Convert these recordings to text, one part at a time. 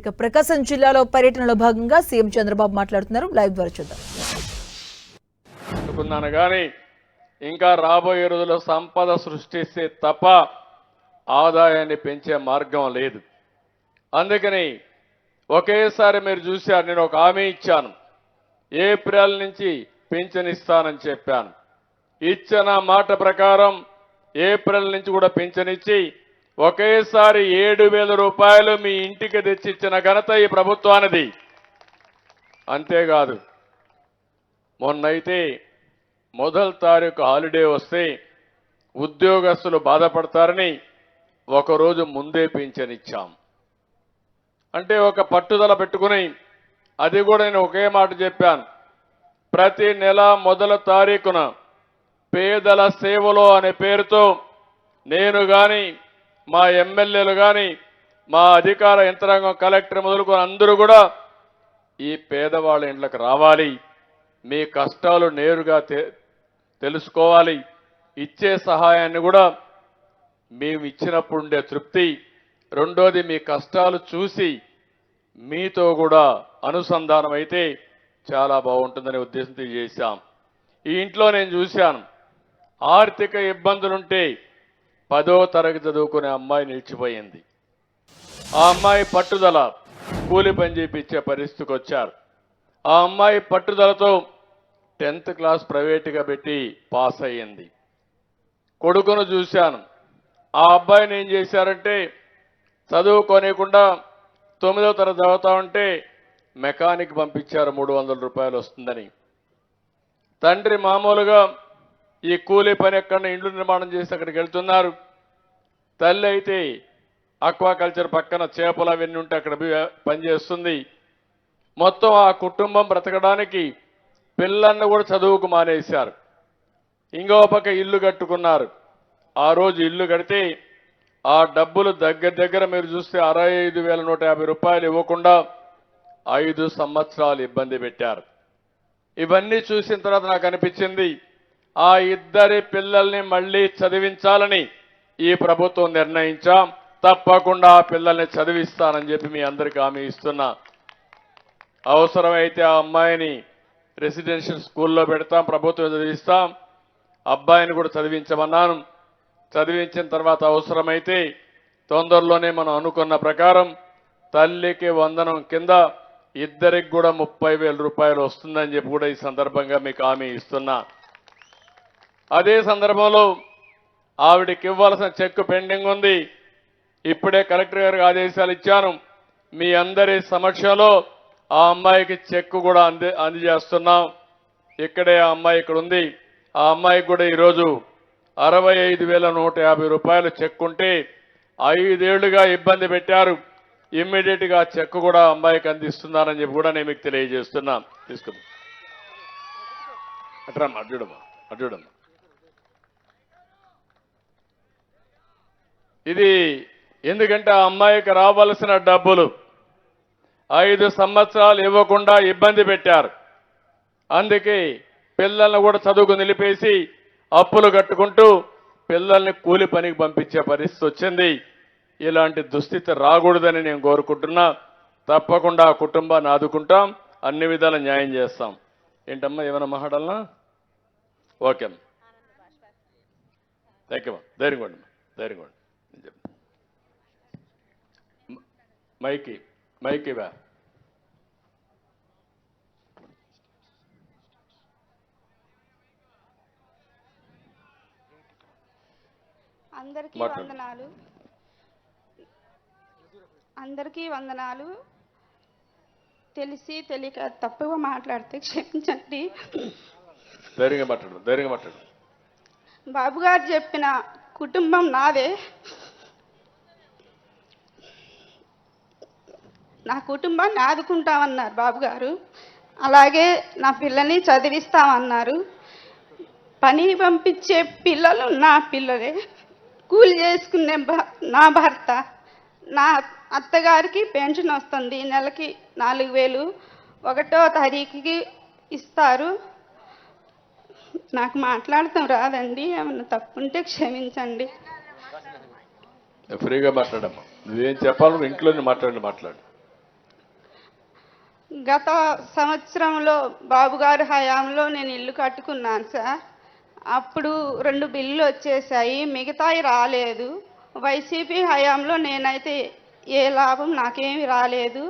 ఇక ప్రకాశం జిల్లాలో పర్యటనలో భాగంగా సీఎం చంద్రబాబు మాట్లాడుతున్నారు. లైవ్ ద్వారా చూద్దాం. అనుకున్నాను కానీ ఇంకా రాబోయే రోజుల్లో సంపద సృష్టిస్తే తప్ప ఆదాయాన్ని పెంచే మార్గం లేదు. అందుకని ఒకేసారి మీరు చూశారు నేను ఒక హామీ ఇచ్చాను. ఏప్రిల్ నుంచి పింఛన్ ఇస్తానని చెప్పాను. ఇచ్చిన మాట ప్రకారం ఏప్రిల్ నుంచి కూడా పింఛన్ ఇచ్చి ఒకేసారి ఏడు వేల రూపాయలు మీ ఇంటికి తెచ్చిచ్చిన ఘనత ఈ ప్రభుత్వానిది. అంతేకాదు మొన్నైతే మొదటి తారీఖు హాలిడే వస్తే ఉద్యోగస్తులు బాధపడతారని ఒకరోజు ముందే పింఛనిచ్చాం అంటే ఒక పట్టుదల పెట్టుకుని అది కూడా నేను ఒకే మాట చెప్పాను. ప్రతి నెల మొదల తారీఖున పేదల సేవలో అనే పేరుతో నేను కానీ మా ఎమ్మెల్యేలు కానీ మా అధికార యంత్రాంగం కలెక్టర్ మొదలుకొని అందరూ కూడా ఈ పేదవాళ్ళ ఇండ్లకు రావాలి. మీ కష్టాలు నేరుగా తెలుసుకోవాలి. ఇచ్చే సహాయాన్ని కూడా మేము ఇచ్చినప్పుడు ఉండే తృప్తి. రెండోది మీ కష్టాలు చూసి మీతో కూడా అనుసంధానం అయితే చాలా బాగుంటుందనే ఉద్దేశంతో చేశాం. ఈ ఇంట్లో నేను చూశాను. ఆర్థిక ఇబ్బందులుంటే పదో తరగతి చదువుకునే అమ్మాయి నిలిచిపోయింది. ఆ అమ్మాయి పట్టుదల కూలి పని చేయించే పరిస్థితికి వచ్చారు. ఆ అమ్మాయి పట్టుదలతో టెన్త్ క్లాస్ ప్రైవేటుగా పెట్టి పాస్ అయ్యింది. కొడుకును చూశాను. ఆ అబ్బాయిని ఏం చేశారంటే చదువుకోనియకుండా తొమ్మిదో తరగతి చదువుతా ఉంటే మెకానిక్ పంపించారు మూడు వందల రూపాయలు వస్తుందని. తండ్రి మామూలుగా ఈ కూలీ పని ఎక్కడ ఇండ్లు నిర్మాణం చేసి అక్కడికి వెళ్తున్నారు. తల్లి అయితే అక్వాకల్చర్ పక్కన చేపలు అవన్నీ ఉంటే అక్కడ పనిచేస్తుంది మొత్తం ఆ కుటుంబం బ్రతకడానికి పిల్లల్ని కూడా చదువుకు మానేశారు. ఇంకో పక్క ఇల్లు కట్టుకున్నారు. ఆ రోజు ఇల్లు కడితే ఆ డబ్బులు దగ్గర దగ్గర మీరు చూస్తే అరవై ఐదు వేల నూట యాభై రూపాయలు ఇవ్వకుండా ఐదు సంవత్సరాలు ఇబ్బంది పెట్టారు. ఇవన్నీ చూసిన తర్వాత నాకు అనిపించింది ఆ ఇద్దరి పిల్లల్ని మళ్ళీ చదివించాలని ఈ ప్రభుత్వం నిర్ణయించాం. తప్పకుండా ఆ పిల్లల్ని చదివిస్తానని చెప్పి మీ అందరికీ హామీ ఇస్తున్నా. అవసరమైతే ఆ అమ్మాయిని రెసిడెన్షియల్ స్కూల్లో పెడతాం ప్రభుత్వం చదివిస్తాం. అబ్బాయిని కూడా చదివించమన్నాను. చదివించిన తర్వాత అవసరమైతే తొందరలోనే మనం అనుకున్న ప్రకారం తల్లికి వందనం కింద ఇద్దరికి కూడా ముప్పై వేల రూపాయలు వస్తుందని చెప్పి కూడా ఈ సందర్భంగా మీకు హామీ ఇస్తున్నా. అదే సందర్భంలో ఆవిడకి ఇవ్వాల్సిన చెక్ పెండింగ్ ఉంది. ఇప్పుడే కలెక్టర్ గారికి ఆదేశాలు ఇచ్చాను. మీ అందరి సమక్షంలో ఆ అమ్మాయికి చెక్ కూడా అంది అందజేస్తున్నాం. ఇక్కడే ఆ అమ్మాయి ఇక్కడ ఉంది ఆ అమ్మాయికి కూడా ఈరోజు అరవై ఐదు వేల నూట యాభై రూపాయలు చెక్ ఉంటే ఐదేళ్ళుగా ఇబ్బంది పెట్టారు. ఇమ్మీడియట్గా చెక్ కూడా అమ్మాయికి అందిస్తున్నారని చెప్పి కూడా నేను మీకు తెలియజేస్తున్నా తీసుకుందాం. అట్రమ్మా అడ్డుడమ్మా అడ్డుడమ్మా ఇది ఎందుకంటే ఆ అమ్మాయికి రావాల్సిన డబ్బులు ఐదు సంవత్సరాలు ఇవ్వకుండా ఇబ్బంది పెట్టారు. అందుకే పిల్లల్ని కూడా చదువుకు నిలిపేసి అప్పులు కట్టుకుంటూ పిల్లల్ని కూలి పనికి పంపించే పరిస్థితి వచ్చింది. ఇలాంటి దుస్థితి రాకూడదని నేను కోరుకుంటున్నా. తప్పకుండా ఆ కుటుంబాన్ని ఆదుకుంటాం. అన్ని విధాల న్యాయం చేస్తాం. ఏంటమ్మా ఏమైనా మాట్లాడాలనా? ఓకే అమ్మా. థ్యాంక్ యూ ధైర్యం కొండమ్మా ధైర్యం కొండి మైకి మైకి వా అందరికీ. వందనాలు. అందరికీ వందనాలు. తెలిసి తెలియక తప్పుగా మాట్లాడితే క్షమించండి. ధైర్యంగా మాట్లాడు ధైర్యంగా మాట్లాడు. బాబు గారు చెప్పిన కుటుంబం నాదే. నా కుటుంబాన్ని ఆదుకుంటామన్నారు బాబు గారు అలాగే నా పిల్లని చదివిస్తామన్నారు. పని పంపించే పిల్లలు నా పిల్లలే. కూలి చేసుకునే భ- నా భర్త. నా అత్తగారికి పెన్షన్ వస్తుంది. నెలకి నాలుగు వేలు ఒకటో తారీఖుకి ఇస్తారు. నాకు మాట్లాడటం రాదండి. ఏమన్నా తప్పుంటే క్షమించండి. ఫ్రీగా మాట్లాడమ్మా. నువ్వేం చెప్పాలి ఇంట్లోనే మాట్లాడి మాట్లాడు. గత సంవత్సరంలో బాబుగారి హయాంలో నేను ఇల్లు కట్టుకున్నాను సార్. అప్పుడు రెండు బిల్లులు వచ్చేసాయి మిగతాయి రాలేదు. వైసీపీ హయాంలో నేనైతే ఏ లాభం నాకేమి రాలేదు.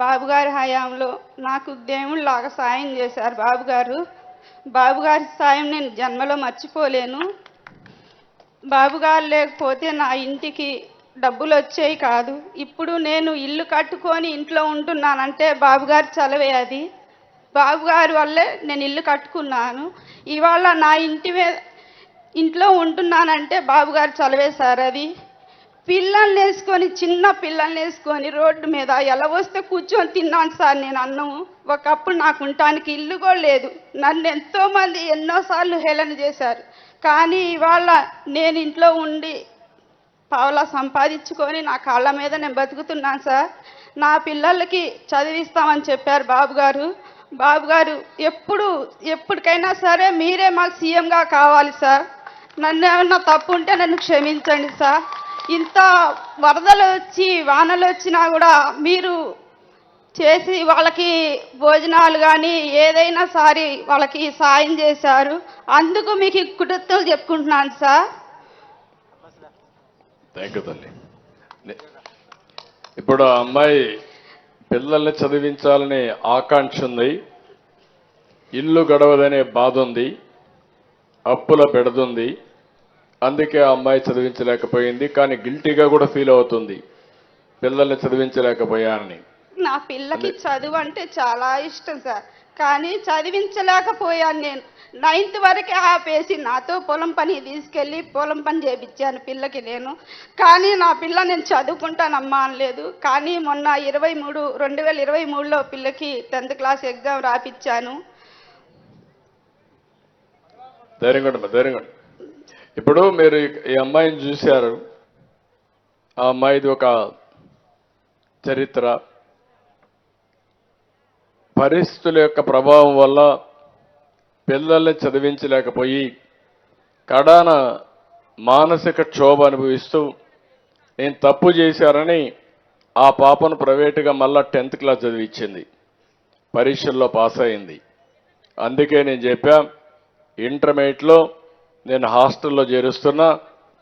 బాబుగారి హయాంలో నాకు దేవుళ్ళలాగా సాయం చేశారు బాబుగారు బాబుగారి సాయం నేను జన్మలో మర్చిపోలేను. బాబుగారు లేకపోతే నా ఇంటికి డబ్బులు వచ్చేవి కాదు. ఇప్పుడు నేను ఇల్లు కట్టుకొని ఇంట్లో ఉంటున్నానంటే బాబుగారు చలవే అది. బాబుగారి వల్లే నేను ఇల్లు కట్టుకున్నాను. ఇవాళ నా ఇంటి మీద ఇంట్లో ఉంటున్నానంటే బాబుగారు చలవే సార్ అది. పిల్లల్ని వేసుకొని చిన్న పిల్లల్ని వేసుకొని రోడ్డు మీద ఎలా వస్తే కూర్చొని తిన్నాను సార్ నేను అన్నం. ఒకప్పుడు నాకు ఉండటానికి ఇల్లు కూడా లేదు. నన్ను ఎంతోమంది ఎన్నోసార్లు హేళన చేశారు. కానీ ఇవాళ నేను ఇంట్లో ఉండి పావలా సంపాదించుకొని నా కాళ్ళ మీద నేను బతుకుతున్నాను సార్. నా పిల్లలకి చదివిస్తామని చెప్పారు బాబు గారు. బాబు గారు ఎప్పుడు ఎప్పటికైనా సరే మీరే మాకు సీఎంగా కావాలి సార్. నన్ను ఏమన్నా తప్పు ఉంటే నన్ను క్షమించండి సార్. ఇంత వరదలు వచ్చి వానలు వచ్చినా కూడా మీరు చేసి వాళ్ళకి భోజనాలు కానీ ఏదైనా సారి వాళ్ళకి సాయం చేశారు. అందుకు మీకు కృతజ్ఞతలు చెప్పుకుంటున్నాను సార్. థ్యాంక్ యూ తల్లి ఇప్పుడు ఆ అమ్మాయి పిల్లల్ని చదివించాలనే ఆకాంక్ష ఉంది. ఇల్లు గడవదనే బాధ ఉంది. అప్పుల పెడుతుంది అందుకే ఆ అమ్మాయి చదివించలేకపోయింది. కానీ గిల్టీగా కూడా ఫీల్ అవుతుంది. పిల్లల్ని చదివించలేకపోయానని. నా పిల్లకి చదువు అంటే చాలా ఇష్టం సార్. కానీ చదివించలేకపోయాను నేను. నైన్త్ వరకే ఆపేసి నాతో పొలం పని తీసుకెళ్ళి పొలం పని చేపించాను పిల్లకి నేను. కానీ నా పిల్ల నేను చదువుకుంటానమ్మా అనలేదు. కానీ మొన్న ఇరవై మూడు రెండు వేల ఇరవై మూడులో పిల్లకి టెన్త్ క్లాస్ ఎగ్జామ్ రాపిచ్చాను. ధైర్యంగా ఇప్పుడు మీరు ఈ- ఈ అమ్మాయిని చూశారు. ఆ అమ్మాయిది ఒక చరిత్ర. పరిస్థితుల యొక్క ప్రభావం వల్ల పిల్లల్ని చదివించలేకపోయి కడాన మానసిక క్షోభ అనుభవిస్తూ నేను తప్పు చేశారని ఆ పాపను ప్రైవేటుగా మళ్ళా టెన్త్ క్లాస్ చదివించింది. పరీక్షల్లో పాస్ అయింది. అందుకే నేను చెప్పా ఇంటర్మీడియట్లో నేను హాస్టల్లో చేరుస్తున్నా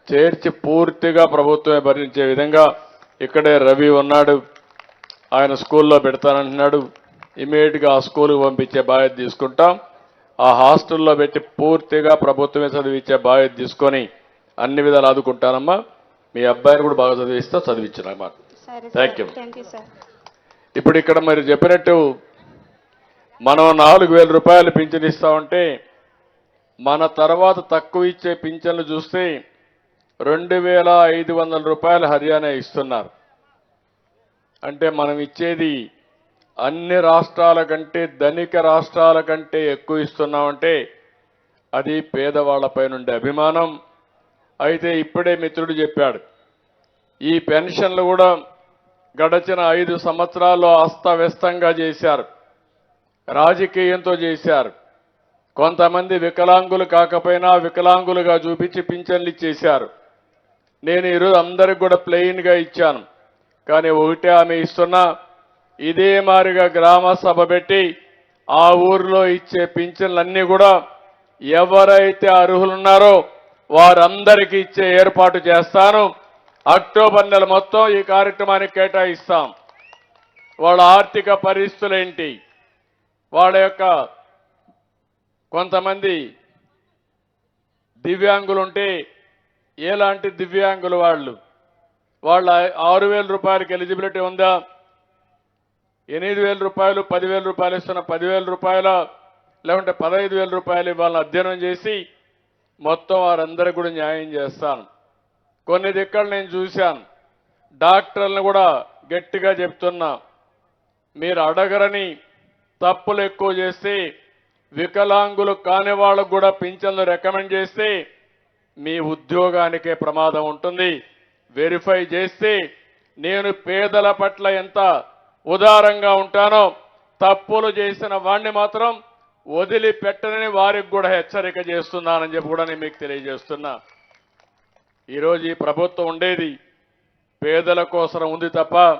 చేర్చి పూర్తిగా ప్రభుత్వమే భరించే విధంగా ఇక్కడే రవి ఉన్నాడు ఆయన స్కూల్లో పెడతానంటున్నాడు ఇమీడియట్గా ఆ స్కూల్కి పంపించే బాధ్యత తీసుకుంటాం. ఆ హాస్టల్లో పెట్టి పూర్తిగా ప్రభుత్వమే చదివించే బాధ్యత తీసుకొని అన్ని విధాలు ఆదుకుంటానమ్మా. మీ అబ్బాయిని కూడా బాగా చదివిస్తా చదివించినమ్మా. Thank you sir. ఇప్పుడు ఇక్కడ మరి చెప్పినట్టు మనం నాలుగు వేల రూపాయలు పింఛన్ ఇస్తామంటే మన తర్వాత తక్కువ ఇచ్చే పింఛన్లు చూస్తే రెండు వేల ఐదు వందల రూపాయలు హర్యానా ఇస్తున్నారు. అంటే మనం ఇచ్చేది అన్ని రాష్ట్రాల కంటే ధనిక రాష్ట్రాల కంటే ఎక్కువ ఇస్తున్నామంటే అది పేదవాళ్ళపై నుండి అభిమానం. అయితే ఇప్పుడే మిత్రుడు చెప్పాడు ఈ పెన్షన్లు కూడా గడచిన ఐదు సంవత్సరాల్లో అస్తవ్యస్తంగా చేశారు. రాజకీయంతో చేశారు. కొంతమంది వికలాంగులు కాకపోయినా వికలాంగులుగా చూపించి పింఛన్లు ఇచ్చేశారు. నేను ఈరోజు అందరికి కూడా ప్లెయిన్గా ఇచ్చాను. కానీ ఒకటే ఆమె ఇస్తున్నా ఇదే మారిగా గ్రామ సభ పెట్టి ఆ ఊర్లో ఇచ్చే పింఛన్లన్నీ కూడా ఎవరైతే అర్హులున్నారో వారందరికీ ఇచ్చే ఏర్పాటు చేస్తాను. అక్టోబర్ నెల మొత్తం ఈ కార్యక్రమానికి కేటాయిస్తాం. వాళ్ళ ఆర్థిక పరిస్థితులు ఏంటి? వాళ్ళ యొక్క కొంతమంది దివ్యాంగులు ఉంటే ఎలాంటి దివ్యాంగులు వాళ్ళు? వాళ్ళ ఆరు వేల రూపాయలకి ఎలిజిబిలిటీ ఉందా? ఎనిమిది వేల రూపాయలు పదివేల రూపాయలు ఇస్తున్న పదివేల రూపాయల లేకుంటే పదహైదు వేల రూపాయలు వాళ్ళని అధ్యయనం చేసి మొత్తం వారందరికీ కూడా న్యాయం చేస్తాను. కొన్ని దిక్కలు నేను చూశాను. డాక్టర్లను కూడా గట్టిగా చెప్తున్నా మీరు అడగరని తప్పులు ఎక్కువ చేస్తే వికలాంగులు కాని వాళ్ళకు కూడా పింఛన్లు రికమెండ్ చేస్తే మీ ఉద్యోగానికే ప్రమాదం ఉంటుంది. వెరిఫై చేస్తే నేను పేదల పట్ల ఎంత ఉదారంగా ఉంటానో. తప్పులు చేసిన వాణ్ణి మాత్రం వదిలిపెట్టనని వారికి కూడా హెచ్చరిక చేస్తున్నానని చెప్పి కూడా నేను మీకు తెలియజేస్తున్నా. ఈరోజు ఈ ప్రభుత్వం ఉండేది పేదల కోసం ఉంది తప్ప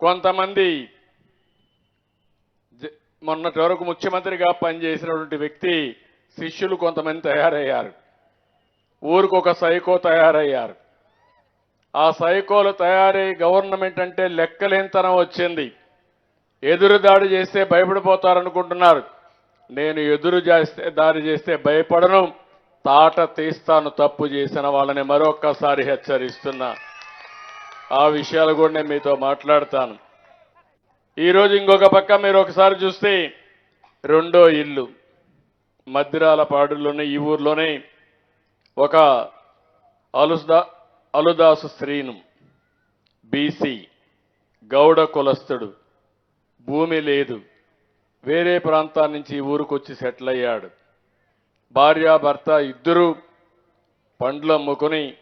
కొంతమంది మొన్నటి వరకు ముఖ్యమంత్రిగా పనిచేసినటువంటి వ్యక్తి శిష్యులు కొంతమంది తయారయ్యారు. ఊరికొక సైకో తయారయ్యారు. ఆ సైకోలు తయారై గవర్నమెంట్ అంటే లెక్కలేనితనం వచ్చింది. ఎదురు దాడి చేస్తే భయపడిపోతారనుకుంటున్నారు. నేను ఎదురు చేస్తే దాడి చేస్తే భయపడను. తాట తీస్తాను తప్పు చేసిన వాళ్ళని మరొక్కసారి హెచ్చరిస్తున్నా. ఆ విషయాలు కూడా నేను మీతో మాట్లాడతాను. ఈరోజు ఇంకొక పక్క మీరు ఒకసారి చూస్తే రెండో ఇల్లు. మద్దిరాల పాడులోనే ఈ ఊర్లోనే ఒక అలుసుదా అలుదాసు శ్రీను బీసీ గౌడ కులస్తుడు భూమి లేదు. వేరే ప్రాంతాల నుంచి ఊరుకొచ్చి సెటిల్ అయ్యాడు భార్యాభర్త ఇద్దరూ పండ్లు అమ్ముకుని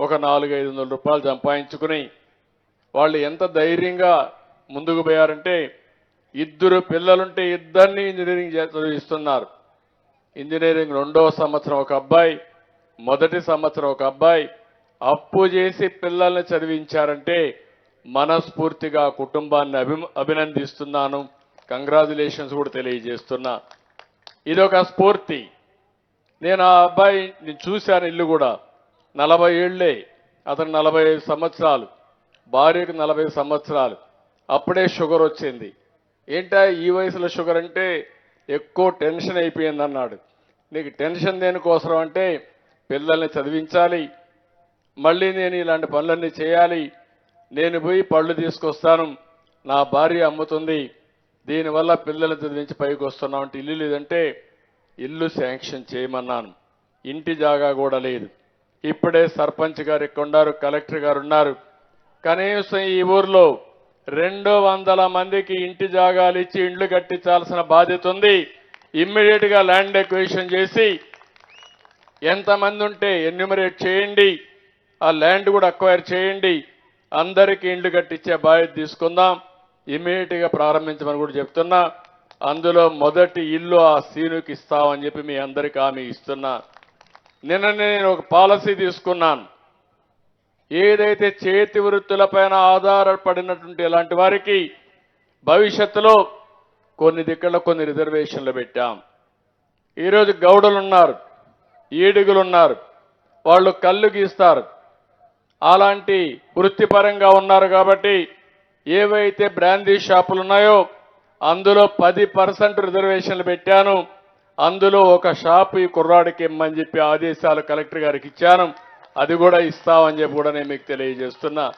ఒక నాలుగు ఐదు వందల రూపాయలు సంపాదించుకుని వాళ్ళు ఎంత ధైర్యంగా ముందుకు పోయారంటే ఇద్దరు పిల్లలుంటే ఇద్దరిని ఇంజనీరింగ్ చదివిస్తున్నారు. ఇంజనీరింగ్ రెండవ సంవత్సరం ఒక అబ్బాయి మొదటి సంవత్సరం ఒక అబ్బాయి అప్పు చేసి పిల్లల్ని చదివించారంటే మనస్ఫూర్తిగా కుటుంబాన్ని అభి అభినందిస్తున్నాను. కంగ్రాచులేషన్స్ కూడా తెలియజేస్తున్నా. ఇదొక స్ఫూర్తి. నేను ఆ అబ్బాయి నేను చూశాను ఇల్లు కూడా. నలభై ఏళ్ళే. అతను నలభై ఐదు సంవత్సరాలు. భార్యకు నలభై సంవత్సరాలు. అప్పుడే షుగర్ వచ్చింది. ఏంటా ఈ వయసులో షుగర్ అంటే? ఎక్కువ టెన్షన్ అయిపోయింది అన్నాడు నీకు టెన్షన్ దేనికోసం అంటే పిల్లల్ని చదివించాలి. మళ్ళీ నేను ఇలాంటి పనులన్నీ చేయాలి. నేను పోయి పళ్ళు తీసుకొస్తాను. నా భార్య అమ్ముతుంది. దీనివల్ల పిల్లల చదివించి పైకి వస్తున్నాం అంటే ఇల్లు లేదంటే ఇల్లు శాంక్షన్ చేయమన్నాను. ఇంటి జాగా కూడా లేదు. ఇప్పుడే సర్పంచ్ గారు ఇక్కడ ఉన్నారు కలెక్టర్ గారు ఉన్నారు. కనీసం ఈ ఊర్లో రెండు వందల మందికి ఇంటి జాగాలు ఇచ్చి ఇండ్లు కట్టించాల్సిన బాధ్యత ఉంది. ఇమ్మీడియట్గా ల్యాండ్ ఎక్వేషన్ చేసి ఎంతమంది ఉంటే ఎన్యూమరేట్ చేయండి. ఆ ల్యాండ్ కూడా అక్వైర్ చేయండి. అందరికీ ఇండ్లు కట్టించే బాధ్యత తీసుకుందాం. ఇమీడియట్గా ప్రారంభించమని కూడా చెప్తున్నా. అందులో మొదటి ఇల్లు ఆ సీనుకి ఇస్తామని చెప్పి మీ అందరికీ హామీ ఇస్తున్నా. నిన్న నేను ఒక పాలసీ తీసుకున్నాను. ఏదైతే చేతి వృత్తులపైన ఆధారపడినటువంటి ఇలాంటి వారికి భవిష్యత్తులో కొన్ని దిక్కుల్లో కొన్ని రిజర్వేషన్లు పెట్టాం. ఈరోజు గౌడలు ఉన్నారు ఈడుగులు ఉన్నారు. వాళ్ళు కళ్ళు గీస్తారు. అలాంటి వృత్తిపరంగా ఉన్నారు కాబట్టి ఏవైతే బ్రాందీ షాపులు ఉన్నాయో అందులో పది పర్సెంట్ రిజర్వేషన్లు పెట్టాను. అందులో ఒక షాప్ ఈ కుర్రాడికి ఇమ్మని చెప్పి ఆదేశాలు కలెక్టర్ గారికి ఇచ్చాను. అది కూడా ఇస్తామని చెప్పి కూడా నేను మీకు తెలియజేస్తున్నా.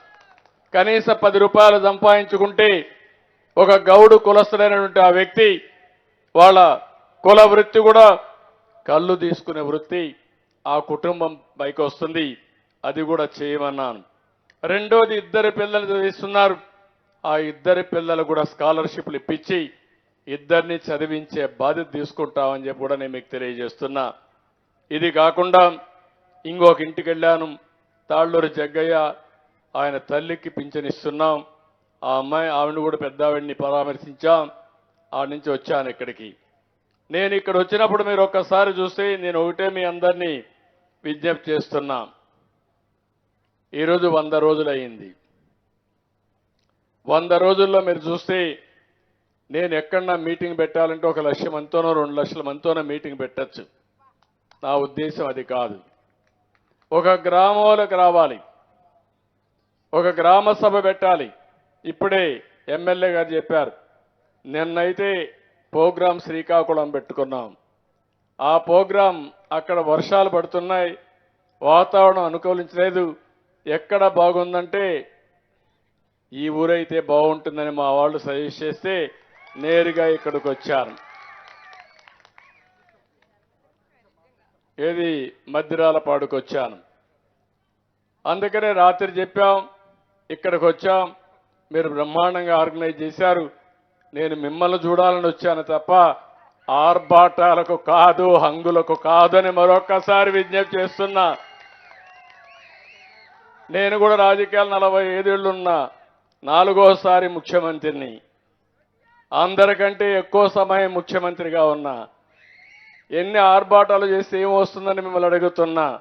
కనీస పది రూపాయలు సంపాదించుకుంటే ఒక గౌడు కులస్తుడైనటువంటి ఆ వ్యక్తి వాళ్ళ కుల వృత్తి కూడా కళ్ళు తీసుకునే వృత్తి ఆ కుటుంబం పైకి వస్తుంది. అది కూడా చేయమన్నాను. రెండోది ఇద్దరు పిల్లలు చదివిస్తున్నారు. ఆ ఇద్దరి పిల్లలు కూడా స్కాలర్షిప్లు ఇప్పించి ఇద్దరిని చదివించే బాధ్యత తీసుకుంటామని చెప్పి కూడా నేను మీకు తెలియజేస్తున్నా. ఇది కాకుండా ఇంకొక ఇంటికి వెళ్ళాను. తాళ్ళూరు జగ్గయ్య ఆయన తల్లికి పింఛనిస్తున్నాం. ఆ అమ్మాయి ఆవిడ కూడా పెద్ద ఆవిడ్ని పరామర్శించాం. ఆడ నుంచి వచ్చాను ఇక్కడికి. నేను ఇక్కడ వచ్చినప్పుడు మీరు ఒక్కసారి చూస్తే నేను ఒకటే మీ అందరినీ విజ్ఞప్తి చేస్తున్నాం. ఈరోజు వంద రోజులు అయింది వంద రోజుల్లో మీరు చూస్తే నేను ఎక్కడన్నా మీటింగ్ పెట్టాలంటే ఒక లక్ష మందితోనో రెండు లక్షల మందితోనో మీటింగ్ పెట్టచ్చు. నా ఉద్దేశం అది కాదు. ఒక గ్రామంలోకి రావాలి. ఒక గ్రామ సభ పెట్టాలి. ఇప్పుడే ఎమ్మెల్యే గారు చెప్పారు నిన్నైతే ప్రోగ్రాం శ్రీకాకుళం పెట్టుకున్నాం. ఆ ప్రోగ్రాం అక్కడ వర్షాలు పడుతున్నాయి వాతావరణం అనుకూలించలేదు ఎక్కడ బాగుందంటే ఈ ఊరైతే బాగుంటుందని మా వాళ్ళు సజెస్ట్ చేస్తే నేరుగా ఇక్కడికి వచ్చారు. ఏది మద్దిరాల వచ్చాను. అందుకనే రాత్రి చెప్పాం ఇక్కడికి వచ్చాం. మీరు బ్రహ్మాండంగా ఆర్గనైజ్ చేశారు. నేను మిమ్మల్ని చూడాలని వచ్చాను తప్ప ఆర్భాటాలకు కాదు హంగులకు కాదు అని మరొక్కసారి విజ్ఞప్తి చేస్తున్నా. నేను కూడా రాజకీయాలు నలభై ఐదేళ్ళున్నా నాలుగోసారి ముఖ్యమంత్రిని. అందరికంటే ఎక్కువ సమయం ముఖ్యమంత్రిగా ఉన్నా. ఎన్ని ఆర్భాటాలు చేస్తే ఏమొస్తుందని మిమ్మల్ని అడుగుతున్నా.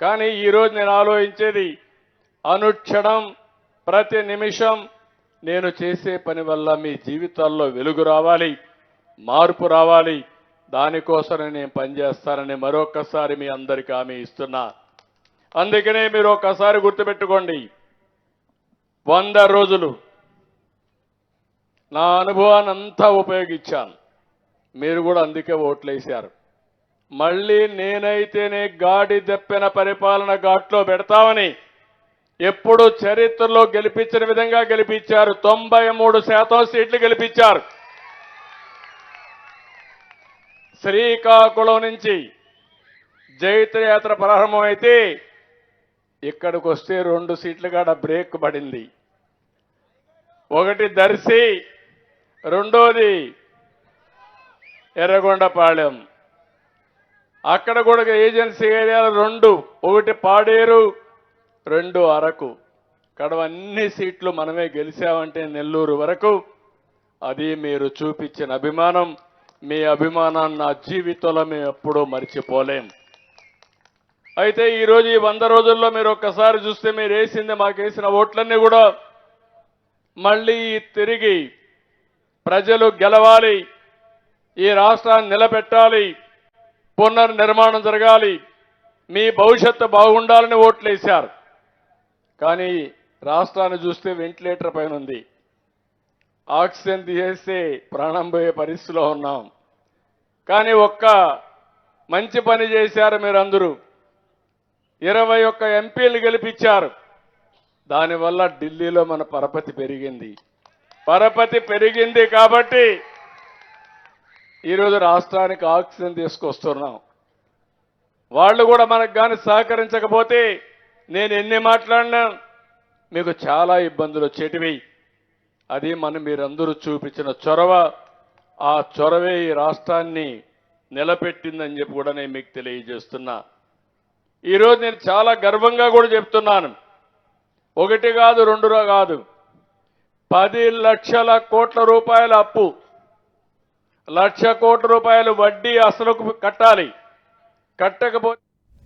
కానీ ఈరోజు నేను ఆలోచించేది అనుక్షణం ప్రతి నిమిషం నేను చేసే పని వల్ల మీ జీవితాల్లో వెలుగు రావాలి మార్పు రావాలి. దానికోసమే నేను పనిచేస్తానని మరొకసారి మీ అందరికీ హామీ ఇస్తున్నా. అందుకనే మీరు ఒక్కసారి గుర్తుపెట్టుకోండి. వంద రోజులు నా అనుభవాన్ని అంతా ఉపయోగించాను. మీరు కూడా అందుకే ఓట్లేశారు. మళ్ళీ నేనైతేనే గాడి దెప్పిన పరిపాలన ఘాట్లో పెడతామని ఎప్పుడు చరిత్రలో గెలిపించిన విధంగా గెలిపించారు. తొంభై మూడు శాతం సీట్లు గెలిపించారు. శ్రీకాకుళం నుంచి జైత్రయాత్ర ప్రారంభమైతే ఇక్కడికి వస్తే రెండు సీట్లు కాడ బ్రేక్ పడింది. ఒకటి దర్శి రెండోది ఎర్రగొండపాళెం అక్కడ కూడా ఏజెన్సీ ఏరియాలు రెండు ఒకటి పాడేరు రెండు అరకు. కడవ అన్ని సీట్లు మనమే గెలిచామంటే నెల్లూరు వరకు. అది మీరు చూపించిన అభిమానం. మీ అభిమానాన్ని నా జీవితంలో మేము ఎప్పుడూ మర్చిపోలేం. అయితే ఈరోజు ఈ వంద రోజుల్లో మీరు ఒక్కసారి చూస్తే మీరు వేసింది మాకు వేసిన ఓట్లన్నీ కూడా మళ్ళీ తిరిగి ప్రజలు గెలవాలి ఈ రాష్ట్రాన్ని నిలబెట్టాలి పునర్నిర్మాణం జరగాలి మీ భవిష్యత్తు బాగుండాలని ఓట్లేశారు కానీ రాష్ట్రాన్ని చూస్తే వెంటిలేటర్ పైన ఉంది. ఆక్సిజన్ తీసేస్తే ప్రాణం పోయే పరిస్థితిలో ఉన్నాం. కానీ ఒక్క మంచి పని చేశారు మీరందరూ. ఇరవై ఒక్క ఎంపీలు గెలిపించారు. దానివల్ల ఢిల్లీలో మన పరపతి పెరిగింది. పరపతి పెరిగింది కాబట్టి ఈరోజు రాష్ట్రానికి ఆక్సిజన్ తీసుకొస్తున్నాం. వాళ్ళు కూడా మనకు కానీ సహకరించకపోతే నేను ఎన్ని మాట్లాడినా మీకు చాలా ఇబ్బందులు వచ్చేటివి. అది మనం మీరందరూ చూపించిన చొరవ. ఆ చొరవే ఈ రాష్ట్రాన్ని నిలబెట్టిందని చెప్పి కూడా నేను మీకు తెలియజేస్తున్నా. ఈరోజు నేను చాలా గర్వంగా కూడా చెప్తున్నాను. ఒకటి కాదు రెండు కాదు. పది లక్షల కోట్ల రూపాయల అప్పు. లక్ష కోట్ల రూపాయలు వడ్డీ అసలుకు కట్టాలి. కట్టకపోతే